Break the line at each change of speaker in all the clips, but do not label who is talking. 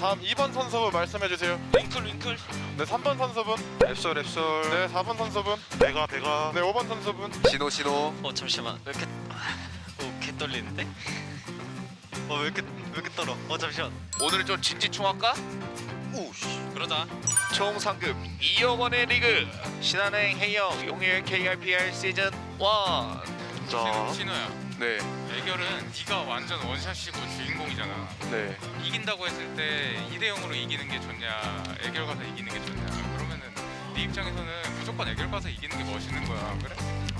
다음 2번 선수분 말씀해 주세요.
윙클 윙클
네, 3번 선수분.
랩솔 랩솔
네, 4번 선수분.
배가 배가
네, 5번 선수분.
신호 신호
어 잠시만 왜 이렇게 어개 떨리는데? 어 왜 이렇게 왜 이렇게 떨어? 어 잠시만
오늘 좀 진지충할까?
우씨
그러자
총 상금 2억 원의 리그 신한은행 해영 용일 KRPR 시즌 1
자
신호야
네,
대결은 네가 완전 원샷이고 주인공이잖아.
네.
이긴다고 했을 때 2대 0으로 이기는 게 좋냐 애결 가서 이기는 게 좋냐. 그러면은 네 입장에서는 무조건 애결 가서 이기는 게 멋있는 거야. 그래?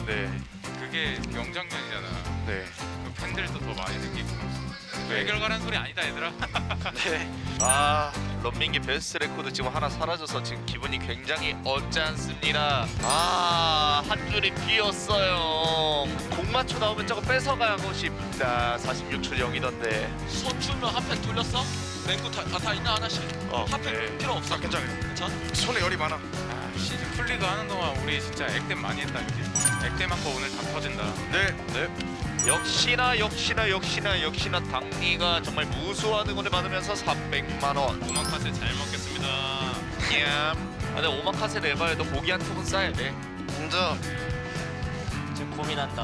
네,
그게 명장면이잖아.
네.
그 팬들도 더 많이 느끼고
네.
애결 가라는 소리 아니다 얘들아
아 런민기 베스트 레코드 지금 하나 사라져서 지금 기분이 굉장히 언짢습니다 아 한 줄이 비었어요 공 맞춰 나오면 저거 뺏어가고 싶다 46초 0이던데
선출면 한팬 돌렸어? 맹구 다, 아, 다 있나 하나씩?
어,
한팬
네.
필요 없어
아, 괜찮아요.
괜찮아?
손에 열이 많아.
아 시즌 풀리그 하는 동안 우리 진짜 액땜 많이 했다 이제 액땜 한거 오늘 다 터진다
네, 네.
역시나 역시나 역시나 역시나 당리가 정말 무수한 응원을 받으면서 300만 원
오마카세 잘 먹겠습니다
냠. 아, 근데 오마카세 레바에도 고기 한 통은 싸야 돼.
먼저
지금 고민한다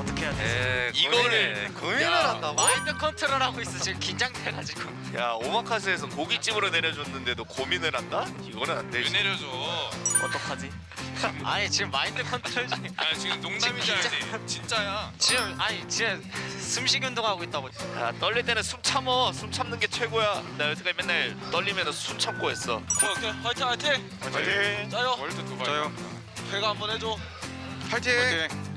어떻게 해야 돼?
에
이거를
고민을
야,
한다고?
마인드 컨트롤 하고 있어 지금 긴장돼가지고
야 오마카세에서 고깃집으로 내려줬는데도 고민을 한다? 이거는
안왜
되지.
내려줘
어떡하지? 아니 지금 마인드 컨트롤 중에
아 지금 농담인 줄 알지 진짜야
지금 아니 지금 숨쉬기 운동하고 있다고
야 떨릴 때는 숨 참어. 숨 참는 게 최고야. 나 여태까지 맨날 떨리면 숨 참고 했어.
오케이 오케이 화이팅 화이팅
파이팅!
짜요
월드 두바이
저요.
배가 한번 해줘
파이팅!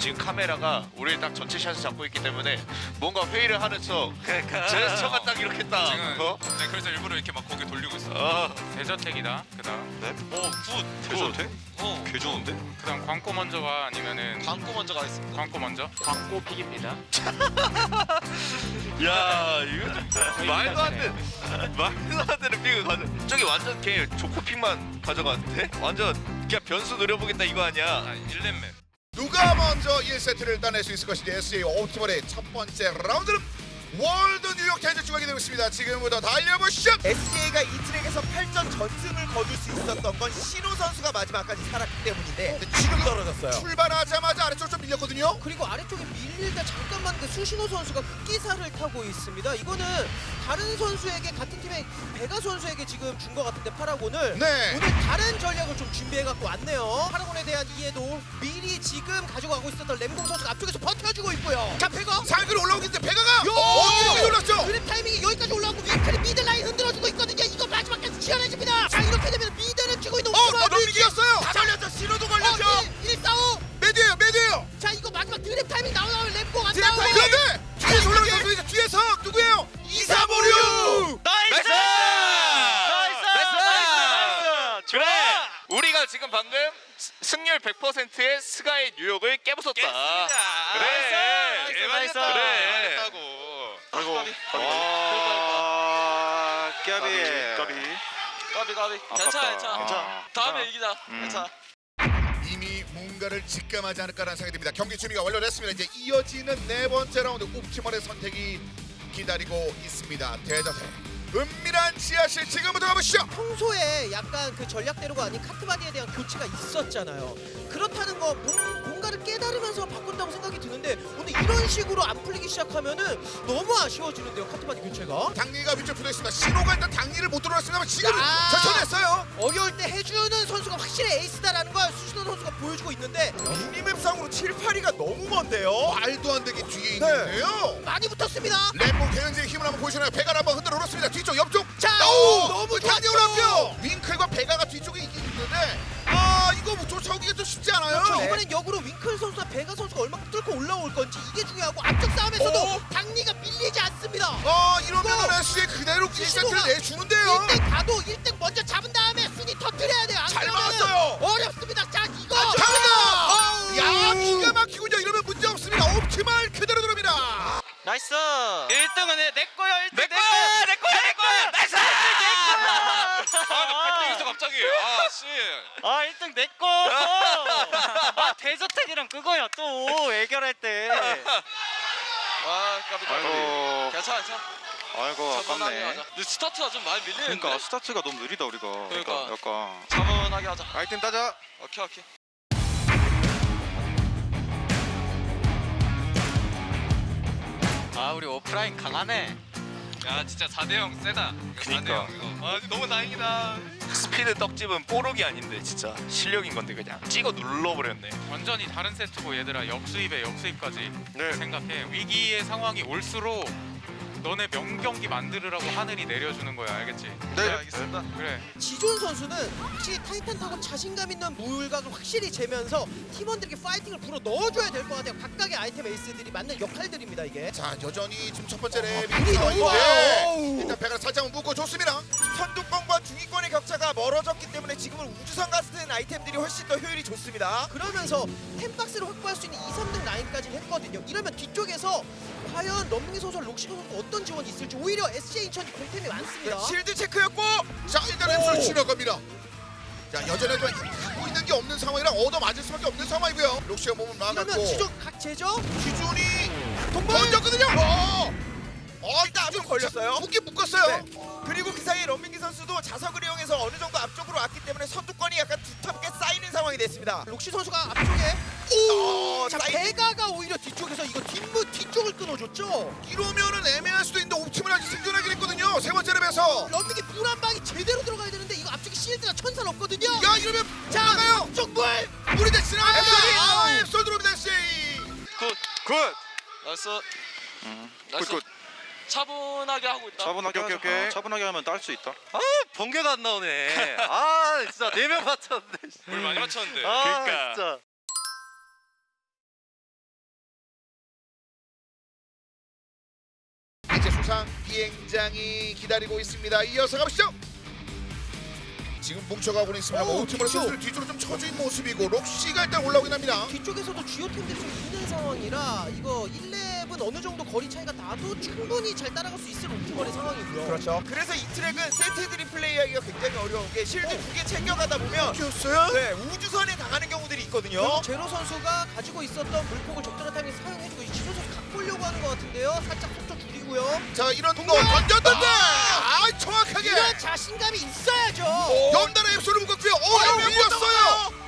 지금 카메라가 우리를 딱 전체 샷을 잡고 있기 때문에 뭔가 회의를 하는 척 제스처가 딱 이렇게 딱
지금
어?
네, 그래서 일부러 이렇게 막 고개 돌리고 있어
어.
대저택이다 그다음.
오굿!
대전태? 어개 좋은데?
그다음 광고 먼저 가 아니면은
광고 먼저 가겠습니다.
광고 먼저?
광고 픽입니다.
야 이거 좀 말도 안 되는 말도 안 되는 픽을 가져. 저기 완전 걔 조코픽만 가져갔는데? 완전 그냥 변수 노려보겠다 이거 아니야?
아 1렙맨
누가 먼저 1세트를 따낼 수 있을 것인지 SJ 오티벌의 첫 번째 라운드는 월드 뉴욕 타이즈 중앙이 되고 있습니다. 지금부터 달려보시죠.
SK가 이 트랙에서 8전 전승을 거둘 수 있었던 건 신호 선수가 마지막까지 살았기 때문인데 지금 떨어졌어요.
출발하자마자 아래쪽 좀 밀렸거든요.
그리고 아래쪽에 밀릴 때 잠깐만 그 수신호 선수가 흑기사를 타고 있습니다. 이거는 다른 선수에게 같은 팀의 베가 선수에게 지금 준 것 같은데 파라곤을
네.
오늘 다른 전략을 좀 준비해 갖고 왔네요. 파라곤에 대한 이해도 미리 지금 가져가고 있었던 램공 선수가 앞쪽에서 버텨주고 있고요. 자 베가
상글 올라오기 때문에 배가가 어디로 올랐죠?
그랩 타이밍이 여기까지 올라오고 위클이 미들 라인 흔들어주고 있거든요. 이거 마지막까지 치열해집니다. 자 이렇게 되면 미들을 쥐고 있는
어,
오스만
너무 이겼어요. 다 걸렸죠. 신호도 걸렸죠.
1, 1 4 5
매드예요, 매드예요.
자 이거 마지막 드랩 타이밍 나오면 램공 안
디렉터
나오고
그런데 뒤에서 올라오는 선수 이제 뒤에서 누구예요? 이사모류.
나이스!
나이스!
나이스!
그래 우리가 지금 방금 스- 승률 100%의 스가의 뉴욕을 깨부쉈다 그래
나이스, 나이스.
그래
아이고. 와, 까비. 까비.
까비 까비 괜찮아 괜찮아
괜찮아.
다음에 이기자
음.
괜찮아
이미 뭔가를 직감하지 않을까라는 생각이 듭니다. 경기 준비가 완료됐습니다. 이제 이어지는 네 번째 라운드 옵티멀의 선택이 기다리고 있습니다. 대저대 은밀한 지하실 지금부터 가보시죠.
평소에 약간 그 전략대로가 아닌 카트바디에 대한 교체가 있었잖아요. 그렇다는 거 뭔- 뭔가를 깨달으면서 바꾼다고 생각이 드는데 오늘 이런 식으로 안 풀리기 시작하면은 너무 아쉬워지는데요 카트바디 교체가.
당리가 위쪽 붙어 있습니다. 신호가 일단 당리를 못 들어왔습니다만 지금
야!
절쳐냈어요.
어려울 때 해주는 선수가 확실히 에이스다라는 걸 수신호 선수가 보여주고 있는데
미니맵상으로 7, 8위가 너무 먼데요.
말도 안 되게 뒤에 있는데요.
많이 붙었습니다.
램봉 대현지의 힘을 한번 보여주나요? 베가를 한번 흔들어 놓습니다. 뒤쪽 옆쪽.
자,
오!
너무 좋죠.
올랐고요. 윙클과 베가가 뒤쪽에 있는데 아 이거 뭐 쫓아오기가 좀 쉽지 않아요.
그렇죠. 이번엔 역으로 윙클 선수와 베가 선수가 얼마큼 뚫고 올라올 건지 이게 중요하고 앞쪽 싸움에서도
오!
당리가 밀리지 않습니다.
아 이러면은 SG 그대로 1세트를
시도가
내주는데요.
1등 가도 1등
나이스! 1등은 내, 내 거야! 1등 내,
거야, 내 거야, 내 거야.
나이스!
아 있어 갑자기. 아씨.
아 1등 내꺼 아 대저택이랑 그거야 또. 애결할 때. 아 까비 까비.
아이고.
괜찮아 괜찮아.
아이고
차분하게
아깝네
하자. 근데 스타트가 좀 많이 밀리는데.
그러니까 스타트가 너무 느리다 우리가.
그러니까.
약간.
차분하게 하자.
아이템 따자.
오케이 오케이. 아 우리 오프라인 강하네. 야 진짜 4대0 세다.
그니까.
4대0 이거. 아 너무 다행이다.
스피드 떡집은 뽀록이 아닌데 진짜 실력인 건데 그냥 찍어 눌러버렸네.
완전히 다른 세트고 얘들아 역수입에 역수입까지
네
생각해 위기의 상황이 올수록 너네 명경기 만들으라고 하늘이 내려주는 거야 알겠지?
네.
알겠습니다.
그래
지존 선수는 확실히 타이탄 타고 자신감 있는 물각을 확실히 재면서 팀원들에게 파이팅을 불어 넣어줘야 될 것 같아요. 각각의 아이템 에이스들이 맞는 역할들입니다 이게.
자 여전히 지금 첫 번째 랩이
불이 너무 와요.
일단 배가 살짝 묶고 좋습니다.
선두권과 중위권의 격차가 멀어졌기 때문에 지금은 우주선 같은 아이템들이 훨씬 더 효율이 좋습니다.
그러면서 템박스를 확보할 수 있는 2, 3등 라인까지 했거든요. 이러면 뒤쪽에서 과연 런밍이 선수와 록시 선수가 어떤 지원이 있을지 오히려 SJ 인천이 공템이 많습니다.
네, 실드 체크였고
자 일단 랩수를 지나갑니다. 자 여전해도 갖고 있는 게 없는 상황이라 얻어 맞을 수밖에 없는 상황이고요. 록시가 몸을
이러면
막았고
지존 각제죠?
기준이 던졌거든요. 어, 어
일단 앞으로 걸렸어요.
묶기 묶었어요.
네. 그리고 그 사이에 런민기 선수도 자석을 이용해서 어느 정도 앞쪽으로 왔기 때문에 선두권이 약간 두텁게 쌓이는 상황이 됐습니다.
록시 선수가 앞쪽에
오,
자
사이-
배가가 오히려 뒤쪽에서 이거 뒷무 뒤쪽을 끊어줬죠.
이러면은 애매할 수도 있는데 옵티மல் 아직 생존하긴 했거든요. 세 번째 랩에서
런밍이 물한 방이 제대로 들어가야 되는데 이거 앞쪽에 실드가 천살 없거든요.
야 이러면
자
나가요.
앞쪽 물.
우리 대 지나갑니다.
아,
아, 앱솔 들어옵니다. 씨.
굿
나이스. 나이스.
굿 굿
차분하게 하고 있다.
차분하게 오케이 오케이 어, 차분하게 하면 딸 수 있다
번개가 안 나오네. 아 진짜 네명 맞췄는데.
물 많이 맞췄는데.
아
그러니까.
진짜.
수상 비행장이 기다리고 있습니다. 이어서 가보시죠. 지금 뭉쳐가고 있습니다.
오,
옵티멀
뒤쪽.
선수를 뒤쪽으로 좀 쳐진 모습이고 록시가 일단 올라오긴 합니다.
뒤쪽에서도 주요 템들이 좀 있는 상황이라 이거 1렙은 어느 정도 거리 차이가 나도 충분히 잘 따라갈 수 있을 옵티멀의 상황이고요.
그렇죠. 그래서 이 트랙은 세트들이 플레이하기가 굉장히 어려운 게 실드 두 개 챙겨가다 보면
였어요?
네, 우주선에 당하는 경우들이 있거든요.
그리고 제로 선수가 가지고 있었던 물폭을 적절한 타이밍에 사용해주고 이 지조 선수 각 보려고 하는 것 같은데요. 살짝 속도 줄이고 요.
자 이런 거 던졌는데 아 정확하게
이런 자신감이 있어야죠.
연달아 앱솔을 묶었고요. 오 연명 이었어요.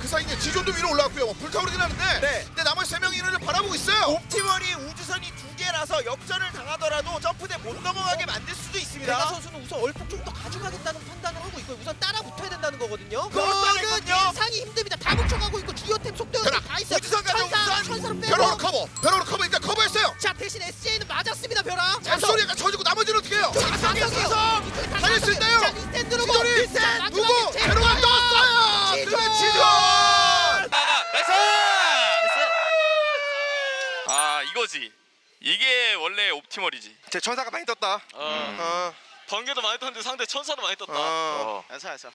그 사이 이제 지존도 위로 올라왔고요. 뭐 불타오르긴 하는데
네.
근데 나머지 세 명이 이를 바라보고 있어요.
옵티멀이 우주선이 두 개라서 역전을 당하더라도 점프대 못 넘어가게 만들 수도 있습니다.
선수는 우선 얼폭 좀 더 가져가겠다는 판단을 하고 있고요. 우선 따라 붙어야 된다는 거거든요. 그거는. 예상이 힘듭니다. 다 뭉쳐가고 있고 주요템 속도가 다 있어요.
우주선 가져,
천사,
우주선.
천사로 빼고.
벼락으로 커버. 벼락으로 수 있나요?
자 리스텐 들어고
지존이
리스텐
누구? 제로가 떴어요.
지존!
그러면 지존.
나이스.
아 이거지. 이게 원래 옵티멀이지.
제 천사가 많이 떴다
어.
어,
번개도 많이 떴는데 상대 천사도 많이 떴다.
어.
괜찮아 괜찮아.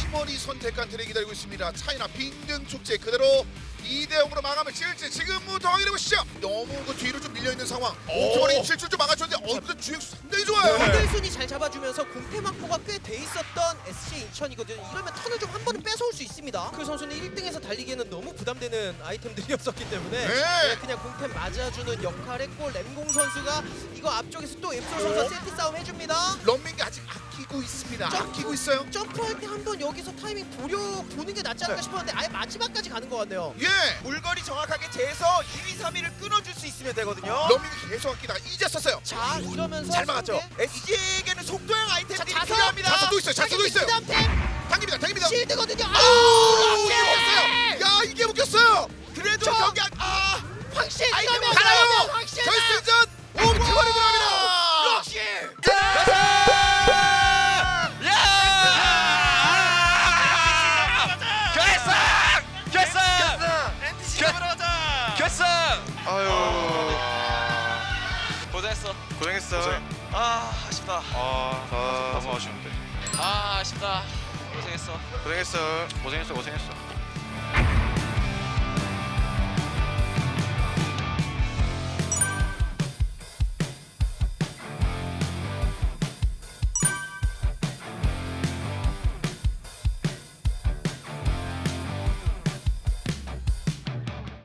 팀원이 선택한 트랙 기다리고 있습니다. 차이나 빙등 축제 그대로 2대 0으로 마감을 지을지 지금부터 확인해 보시죠. 너무 그 뒤로 좀 밀려 있는 상황. 팀원이 실줄 좀 막아줬는데 어, 그 주행 상당히 좋아요.
원딜 순위 잘 잡아주면서 공템 확보가 꽤 돼 있었던 SJ 인천이거든요. 이러면 턴을 좀 한 번은 뺏어올 수 있습니다. 그 선수는 1등에서 달리기에는 너무 부담되는 아이템들이었었기 때문에
네.
그냥 공템 맞아주는 역할했고 램공 선수가 이거 앞쪽에서 또 앱솔 선수가 세트 싸움 해줍니다.
런민기 아직 아끼고 있습니다. 아끼고 있어요.
점프할 때 한번 여기서 타이밍 보려 보는 게 낫지 않을까 싶었는데 아예 마지막까지 가는 것 같네요.
예.
물거리 정확하게 재서 2위, 3위를 끊어줄 수 있으면 되거든요.
런민기 계속 아끼다가 이제 썼어요.
자 이러면서
잘 막았죠.
상대-
SG에게는 속도형
자
아이템들이
자석
필요합니다.
자석도 있어요. 자석도 있어요.
그 다음 템
당깁니다. 당깁니다.
실드거든요.
아,
아우
이게 묶였어요. 야, 이게 묶였어요.
그래도
저-
경기 안- 아
확실
아이템
이러면
가나요?
그러면 확실
결승전
고생했어.
고생했어
아 아쉽다.
아, 아 너무 아쉬운데
아 아쉽다. 고생했어.
고생했어 고생했어 고생했어